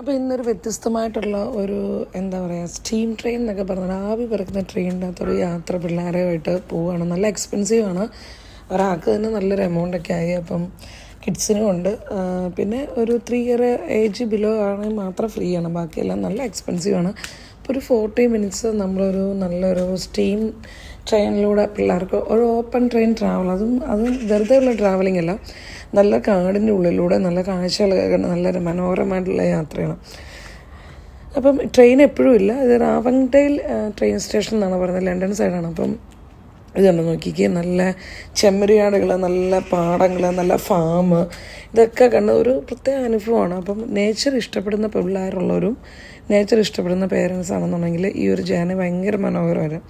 അപ്പോൾ ഇന്നൊരു വ്യത്യസ്തമായിട്ടുള്ള ഒരു എന്താ പറയുക സ്റ്റീം ട്രെയിൻ എന്നൊക്കെ പറഞ്ഞാൽ ആവി പറക്കുന്ന ട്രെയിനിന്റെ അകത്തൊരു യാത്ര പിള്ളേരുമായിട്ട് പോവുകയാണ് നല്ല എക്സ്പെൻസീവ് ആണ്. ഒരാൾക്ക് തന്നെ നല്ലൊരു എമൗണ്ടൊക്കെ ആയി. അപ്പം കിഡ്സിനും ഉണ്ട്. പിന്നെ ഒരു ത്രീ ഇയർ ഏജ് ബിലോ ആണെങ്കിൽ മാത്രം ഫ്രീ ആണ്. ബാക്കിയെല്ലാം നല്ല എക്സ്പെൻസീവ് ആണ്. അപ്പോൾ ഒരു ഫോർട്ടി മിനിറ്റ്സ് നമ്മളൊരു നല്ലൊരു സ്റ്റീം ട്രെയിനിലൂടെ പിള്ളേർക്ക് ഒരു ഓപ്പൺ ട്രെയിൻ ട്രാവൽ അതും അത് വെറുതെ ഉള്ള ട്രാവലിംഗ് അല്ല. നല്ല കാടിന്റെ ഉള്ളിലൂടെ നല്ല കാഴ്ചകൾ നല്ലൊരു മനോഹരമായിട്ടുള്ള യാത്രയാണ്. അപ്പം ട്രെയിൻ എപ്പോഴും ഇല്ല. ഇത് റാവങ്ടൈൽ ട്രെയിൻ സ്റ്റേഷൻ എന്നാണ് പറയുന്നത്. ലണ്ടൻ സൈഡാണ് അപ്പം ഇത് കണ്ടോ നോക്കിക്കേ നല്ല ചെമ്മരിയാടുകൾ നല്ല പാടങ്ങൾ നല്ല ഫാം ഇതൊക്കെ കണ്ട ഒരു പ്രത്യേക അനുഭവമാണ്. അപ്പം നേച്ചർ ഇഷ്ടപ്പെടുന്ന പിള്ളേരുള്ളവരും നേച്ചർ ഇഷ്ടപ്പെടുന്ന പേരൻസ് ആണെന്നുണ്ടെങ്കിൽ ഈ ഒരു ജേർണി ഭയങ്കര മനോഹരമാണ്.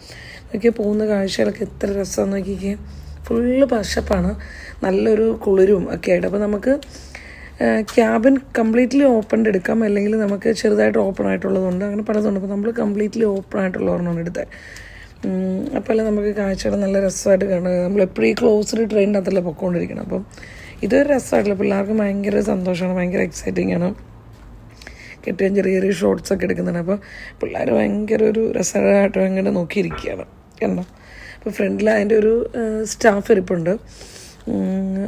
നോക്കിയാൽ പോകുന്ന കാഴ്ചകളൊക്കെ എത്ര രസമാണെന്ന് നോക്കിക്കേ. ഫുള്ള് പശപ്പാണ് നല്ലൊരു കുളിരും ഒക്കെ ആയിട്ട്. അപ്പോൾ നമുക്ക് ക്യാബിൻ കംപ്ലീറ്റ്ലി ഓപ്പൺ എടുക്കാം. അല്ലെങ്കിൽ നമുക്ക് ചെറുതായിട്ട് ഓപ്പൺ ആയിട്ടുള്ളതുണ്ട്. അങ്ങനെ പലതുണ്ട്. അപ്പോൾ നമ്മൾ കംപ്ലീറ്റ്ലി ഓപ്പൺ ആയിട്ടുള്ള ഒരെണ്ണമാണ് എടുത്തത്. അപ്പോൾ നമുക്ക് കാഴ്ചകൾ നല്ല രസമായിട്ട് കാണുക. നമ്മൾ ഈ ക്ലോസ്ഡ് അകത്തല്ല പൊക്കോണ്ടിരിക്കണം. അപ്പം ഇതൊരു രസമായിട്ടില്ല. പിള്ളേർക്ക് ഭയങ്കര സന്തോഷമാണ് ഭയങ്കര എക്സൈറ്റിംഗ് ആണ്. കിട്ടിയ ചെറിയ ചെറിയ ഷോർട്സ് ഒക്കെ എടുക്കുന്നുണ്ട്. അപ്പോൾ പിള്ളേർ ഭയങ്കര ഒരു രസമായിട്ട് അങ്ങനെ നോക്കിയിരിക്കുകയാണ്. കണ്ടോ? അപ്പോൾ ഫ്രണ്ടിൽ അതിന്റെ ഒരു സ്റ്റാഫ് ഇരിപ്പുണ്ട്.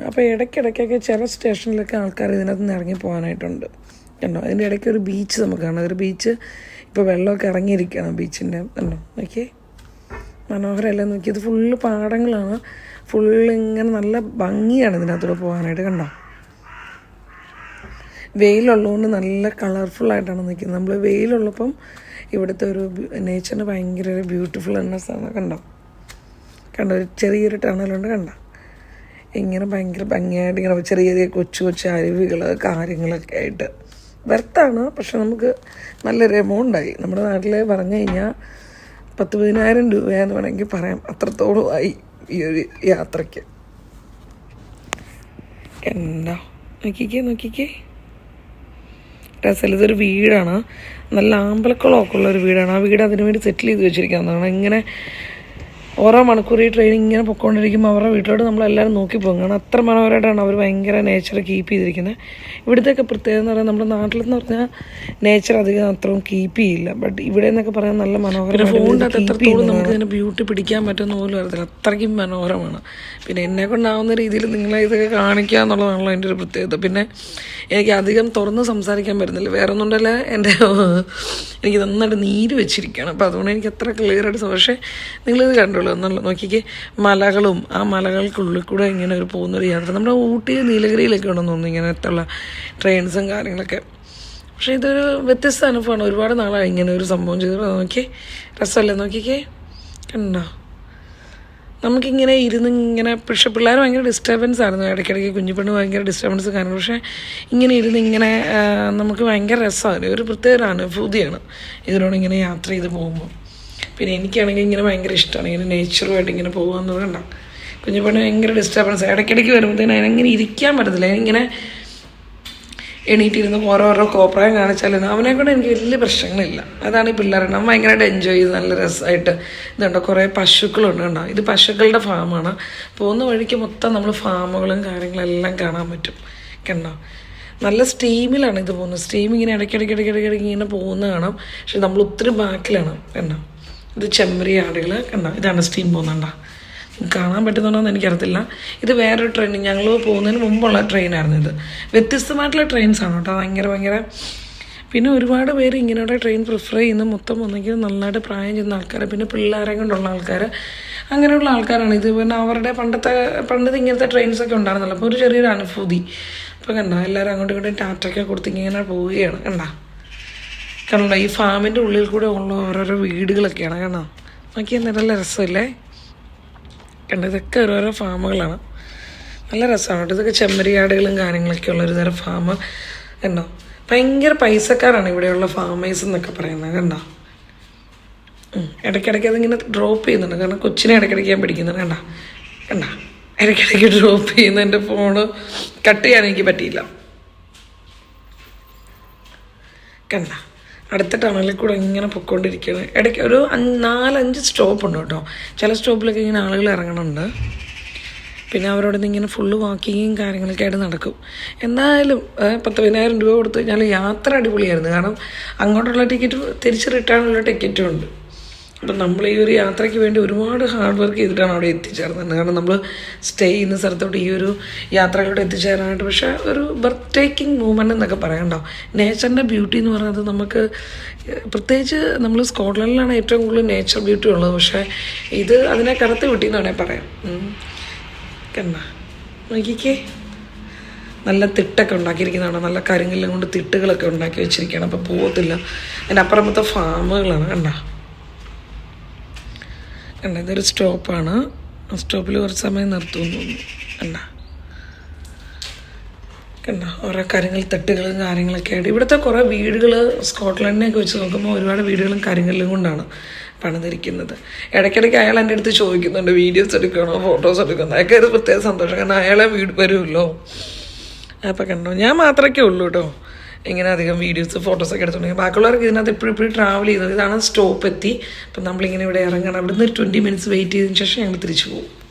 അപ്പോൾ ഇടയ്ക്കിടയ്ക്കൊക്കെ ചില സ്റ്റേഷനിലൊക്കെ ആൾക്കാർ ഇതിനകത്ത് നിന്ന് ഇറങ്ങി പോകാനായിട്ടുണ്ട്. കണ്ടോ? അതിന്റെ ഇടയ്ക്ക് ഒരു ബീച്ച് നമുക്ക് കാണാം. ഒരു ബീച്ച് ഇപ്പോൾ വെള്ളമൊക്കെ ഇറങ്ങിയിരിക്കുകയാണ് ബീച്ചിന്റെ കണ്ടോ? നോക്കിയേ. മനോഹരമല്ലേ നോക്കിയത്. ഫുള്ള് പാടങ്ങളാണ്. ഫുള്ള് ഇങ്ങനെ നല്ല ഭംഗിയാണ് ഇതിനകത്തൂടെ പോകാനായിട്ട് കണ്ടോ? വെയിലുള്ളതുകൊണ്ട് നല്ല കളർഫുള്ളായിട്ടാണ് നിൽക്കുന്നത്. നമ്മൾ വെയിലുള്ളപ്പം ഇവിടുത്തെ ഒരു നേച്ചറിന് ഭയങ്കര ഒരു ബ്യൂട്ടിഫുൾ ആണ് കണ്ടോ? കണ്ടോ? ഒരു ചെറിയൊരു ടണലുണ്ട് കണ്ടോ? ഇങ്ങനെ ഭയങ്കര ഭംഗിയായിട്ട് ഇങ്ങനെ ചെറിയ ചെറിയ കൊച്ചു കൊച്ചു അരുവികൾ കാര്യങ്ങളൊക്കെ ആയിട്ട്. വെർത്താണ് പക്ഷെ നമുക്ക് നല്ലൊരു എമൗണ്ടായി നമ്മുടെ നാട്ടിൽ പറഞ്ഞു കഴിഞ്ഞാൽ പത്ത് പതിനായിരം രൂപയെന്ന് വേണമെങ്കിൽ പറയാം. അത്രത്തോളം ആയി ഈ ഒരു യാത്രയ്ക്ക്. എന്താ? നോക്കിക്കേ നോക്കിക്കേ. രസമില്ല ഇതൊരു വീടാണ്. നല്ല ആമ്പലക്കുളമൊക്കെ ഉള്ള ഒരു വീടാണ്. ആ വീട് അതിനുവേണ്ടി സെറ്റിൽ ചെയ്ത് വെച്ചിരിക്കുന്നതാണ്. ഇങ്ങനെ ഓരോ മണിക്കൂർ ഈ ട്രെയിൻ ഇങ്ങനെ പൊയ്ക്കൊണ്ടിരിക്കുമ്പോൾ അവരുടെ വീട്ടിലോട്ട് നമ്മളെല്ലാവരും നോക്കി പോകും. കാരണം അത്ര മനോഹരമായിട്ടാണ് അവർ ഭയങ്കര നേച്ചർ കീപ്പ് ചെയ്തിരിക്കുന്നത് ഇവിടുത്തെയൊക്കെ പ്രത്യേകത എന്ന് പറയുന്നത് നമ്മുടെ നാട്ടിലെന്ന് പറഞ്ഞാൽ നേച്ചർ അധികം അത്രയും കീപ്പ് ചെയ്യില്ല. ബട്ട് ഇവിടെ എന്നൊക്കെ പറയാൻ നല്ല മനോഹരമായിട്ട് എത്രത്തോളം നമുക്ക് ഇതിനെ ബ്യൂട്ടി പിടിക്കാൻ പറ്റുമെന്ന് പോലും അറിയത്തില്ല. അത്രയ്ക്കും മനോഹരമാണ്. പിന്നെ എന്നെ കൊണ്ടാവുന്ന രീതിയിൽ നിങ്ങളെ ഇതൊക്കെ കാണിക്കുക എന്നുള്ളതാണല്ലോ എന്റെ ഒരു പ്രത്യേകത. പിന്നെ എനിക്ക് അധികം തുറന്ന് സംസാരിക്കാൻ പറ്റുന്നില്ല. വേറെ ഒന്നുണ്ടല്ല എന്റെ എനിക്ക് നന്നായിട്ട് നീര് വെച്ചിരിക്കുകയാണ്. അപ്പോൾ അതുകൊണ്ട് എനിക്ക് അത്ര ക്ലിയർ ആയിട്ട് പക്ഷേ നിങ്ങളിത് എന്നുള്ള നോക്കിക്കേ മലകളും ആ മലകൾക്കുള്ളിൽ കൂടെ ഇങ്ങനെ ഒരു പോകുന്നൊരു യാത്ര. നമ്മുടെ ഊട്ടി നീലഗിരിയിലൊക്കെ ഉണ്ടെന്ന് തോന്നുന്നു ഇങ്ങനത്തുള്ള ട്രെയിൻസും കാര്യങ്ങളൊക്കെ. പക്ഷേ ഇതൊരു വ്യത്യസ്ത അനുഭവമാണ്. ഒരുപാട് നാളായി ഇങ്ങനെ ഒരു സംഭവം ചെയ്തത് നോക്കിയേ രസമല്ലേ നോക്കിക്കേ? കണ്ടോ? നമുക്കിങ്ങനെ ഇരുന്ന് ഇങ്ങനെ പക്ഷെ പിള്ളേർ ഭയങ്കര ഡിസ്റ്റർബൻസ് ആയിരുന്നു. ഇടയ്ക്കിടയ്ക്ക് കുഞ്ഞുപെണ്ണ് ഭയങ്കര ഡിസ്റ്റർബൻസ് കാരണം. പക്ഷേ ഇങ്ങനെ ഇരുന്ന് ഇങ്ങനെ നമുക്ക് ഭയങ്കര രസമാണ്. ഒരു പ്രത്യേക അനുഭൂതിയാണ് ഇതിനോട് ഇങ്ങനെ യാത്ര ചെയ്ത് പോകുമ്പോൾ. പിന്നെ എനിക്കാണെങ്കിൽ ഇങ്ങനെ ഭയങ്കര ഇഷ്ടമാണ്. ഇങ്ങനെ നേച്ചറുമായിട്ട് ഇങ്ങനെ പോകുക കണ്ട. കുഞ്ഞുപണി ഭയങ്കര ഡിസ്റ്റർബൻസ് ഇടയ്ക്കിടയ്ക്ക് വരുമ്പോഴത്തേനും അതിനങ്ങനെ ഇരിക്കാൻ പറ്റത്തില്ല. ഇങ്ങനെ എണീറ്റിരുന്ന് ഓരോരോ കോപ്രായം കാണിച്ചാലും അവനെ കൊണ്ട് എനിക്ക് വലിയ പ്രശ്നങ്ങളില്ല. അതാണ് ഈ പിള്ളേരെ നമ്മൾ ഭയങ്കരമായിട്ട് എൻജോയ് ചെയ്ത് നല്ല രസമായിട്ട് ഇതുണ്ടോ? കുറേ പശുക്കളുണ്ട് കണ്ടോ. ഇത് പശുക്കളുടെ ഫാമാണ് പോകുന്ന വഴിക്ക് മൊത്തം നമ്മൾ ഫാമുകളും കാര്യങ്ങളെല്ലാം കാണാൻ പറ്റും. കണ്ടോ? നല്ല സ്റ്റീമിലാണ് ഇത് പോകുന്നത്. സ്റ്റീം ഇങ്ങനെ ഇടയ്ക്കിടയ്ക്ക് ഇടയ്ക്കിടയ്ക്ക് ഇങ്ങനെ പോകുന്ന കാണാം. പക്ഷെ നമ്മൾ ഒത്തിരി ബാക്കിലാണ്. കണ്ടോ? ഇത് ചെമ്മരി ആടുകൾ കണ്ടോ? ഇതാണ് സ്റ്റീം പോകുന്നുണ്ട കാണാൻ പറ്റുന്നുണ്ടോയെന്ന് എനിക്കറിയത്തില്ല. ഇത് വേറൊരു ട്രെയിൻ ഞങ്ങൾ പോകുന്നതിന് മുമ്പുള്ള ട്രെയിനായിരുന്നു ഇത്. വ്യത്യസ്തമായിട്ടുള്ള ട്രെയിൻസ് ആണ് കേട്ടോ. ഭയങ്കര ഭയങ്കര. പിന്നെ ഒരുപാട് പേര് ഇങ്ങനെയുള്ള ട്രെയിൻ പ്രിഫർ ചെയ്യുന്ന. മൊത്തം ഒന്നെങ്കിൽ നന്നായിട്ട് പ്രായം ചെയ്യുന്ന ആൾക്കാർ പിന്നെ പിള്ളേരെ കൊണ്ടുള്ള ആൾക്കാർ അങ്ങനെയുള്ള ആൾക്കാരാണ്. ഇത് പിന്നെ അവരുടെ പണ്ടത്തെ പണ്ടത്തെ ഇങ്ങനത്തെ ട്രെയിൻസൊക്കെ ഉണ്ടായിരുന്നല്ലോ. അപ്പോൾ ഒരു ചെറിയൊരു അനുഭൂതി. അപ്പോൾ കണ്ട? എല്ലാവരും അങ്ങോട്ടും ഇങ്ങോട്ടും ടാറ്റൊക്കെ കൊടുത്ത് ഇങ്ങനെ പോവുകയാണ്. കണ്ട? കണ്ടോ ഈ ഫാമിന്റെ ഉള്ളിൽ കൂടെ ഉള്ള ഓരോരോ വീടുകളൊക്കെയാണ്. കാണാം നോക്കിയാൽ നല്ല രസമല്ലേ? കണ്ട ഇതൊക്കെ ഓരോരോ ഫാമുകളാണ്. നല്ല രസമാണ് കേട്ടോ. ഇതൊക്കെ ചെമ്മരിയാടുകളും കാര്യങ്ങളൊക്കെ ഉള്ള ഒരു തരം ഫാം. കണ്ടോ? ഭയങ്കര പൈസക്കാരാണ് ഇവിടെയുള്ള ഫാമേഴ്സ് എന്നൊക്കെ പറയുന്നത്. കണ്ടോ. ഇടയ്ക്കിടയ്ക്ക് അതിങ്ങനെ ഡ്രോപ്പ് ചെയ്യുന്നുണ്ട്. കാരണം കൊച്ചിനെ ഇടയ്ക്കിടയ്ക്ക് ഞാൻ പിടിക്കുന്നുണ്ട്. കണ്ട? കണ്ട? ഇടയ്ക്കിടയ്ക്ക് ഡ്രോപ്പ് ചെയ്യുന്ന. എന്റെ ഫോണ് കട്ട് ചെയ്യാൻ എനിക്ക് പറ്റിയില്ല. കണ്ട? അടുത്ത ടണലിൽ കൂടെ ഇങ്ങനെ പൊയ്ക്കൊണ്ടിരിക്കുകയാണ് ഇടയ്ക്ക് ഒരു നാലഞ്ച് സ്റ്റോപ്പ് ഉണ്ട് കേട്ടോ. ചില സ്റ്റോപ്പിലൊക്കെ ഇങ്ങനെ ആളുകൾ ഇറങ്ങണുണ്ട്. പിന്നെ അവരോട് ഇങ്ങനെ ഫുള്ള് വാക്കിങ്ങും കാര്യങ്ങളൊക്കെ ആയിട്ട് നടക്കും. എന്തായാലും പത്ത് പതിനായിരം രൂപ കൊടുത്തു കഴിഞ്ഞാൽ യാത്ര അടിപൊളിയായിരുന്നു. കാരണം അങ്ങോട്ടുള്ള ടിക്കറ്റ് തിരിച്ച് റിട്ടേണുള്ള ടിക്കറ്റും ഉണ്ട്. അപ്പം നമ്മൾ ഈ ഒരു യാത്രയ്ക്ക് വേണ്ടി ഒരുപാട് ഹാർഡ് വർക്ക് ചെയ്തിട്ടാണ് അവിടെ എത്തിച്ചേർന്നത്. കാരണം നമ്മൾ സ്റ്റേ ചെയ്യുന്ന സ്ഥലത്തോട്ട് ഈ ഒരു യാത്രകളോട് എത്തിച്ചേരാനായിട്ട് പക്ഷേ ഒരു ബർത്ത് ടേക്കിംഗ് മൂവ്മെന്റ് എന്നൊക്കെ പറയണ്ടോ നേച്ചറിന്റെ ബ്യൂട്ടി എന്ന് പറയുന്നത് നമുക്ക് പ്രത്യേകിച്ച് നമ്മൾ സ്കോട്ട്ലൻഡിലാണ് ഏറ്റവും കൂടുതൽ നേച്ചർ ബ്യൂട്ടി ഉള്ളത്. പക്ഷേ ഇത് അതിനെ കടത്തി വിട്ടി എന്ന് വേണേൽ പറയാം. കണ്ട? നോക്കിക്കേ. നല്ല തിട്ടൊക്കെ ഉണ്ടാക്കിയിരിക്കുന്നതാണ്. നല്ല കരിങ്കല്ലും കൊണ്ട് തിട്ടുകളൊക്കെ ഉണ്ടാക്കി വെച്ചിരിക്കുകയാണ്. അപ്പോൾ പോകത്തില്ല അതിന്റെ അപ്പുറമത്തെ ഫാമുകളാണ് കണ്ട? കണ്ട ഇതൊരു സ്റ്റോപ്പാണ്. സ്റ്റോപ്പിൽ കുറച്ച് സമയം നിർത്തുമെന്ന് തോന്നുന്നു. കണ്ട? കണ്ട? ഓരോ കാര്യങ്ങൾ തട്ടുകളും കാര്യങ്ങളൊക്കെ ആയിട്ട്. ഇവിടുത്തെ കുറേ വീടുകൾ സ്കോട്ട്ലൻഡിനെയൊക്കെ വെച്ച് നോക്കുമ്പോൾ ഒരുപാട് വീടുകളും കാര്യങ്ങളിലും കൊണ്ടാണ് പണിതിരിക്കുന്നത്. ഇടയ്ക്കിടയ്ക്ക് അയാൾ എന്റെ അടുത്ത് ചോദിക്കുന്നുണ്ട് വീഡിയോസ് എടുക്കണോ? ഫോട്ടോസ് എടുക്കണോ? അതൊക്കെ ഒരു പ്രത്യേക സന്തോഷം. കാരണം അയാളെ വീട് വരുമല്ലോ. അപ്പം കണ്ടോ? ഞാൻ മാത്രമേ ഉള്ളൂ കേട്ടോ. ഇങ്ങനെ അധികം വീഡിയോസ് ഫോട്ടോസൊക്കെ എടുത്തുണ്ടെങ്കിൽ ബാക്കിയുള്ളവർക്ക് ഇതിനകത്ത് എപ്പോഴും എപ്പോഴും ട്രാവൽ ചെയ്യുന്നത് ഇതാണ് സ്റ്റോപ്പ് എത്തി. അപ്പം നമ്മളിങ്ങനെ ഇവിടെ ഇറങ്ങണം. അവിടെ നിന്ന് ട്വന്റി മിനിറ്റ്സ് വെയിറ്റ് ചെയ്തതിന് ശേഷം ഞങ്ങൾ തിരിച്ചു പോകും.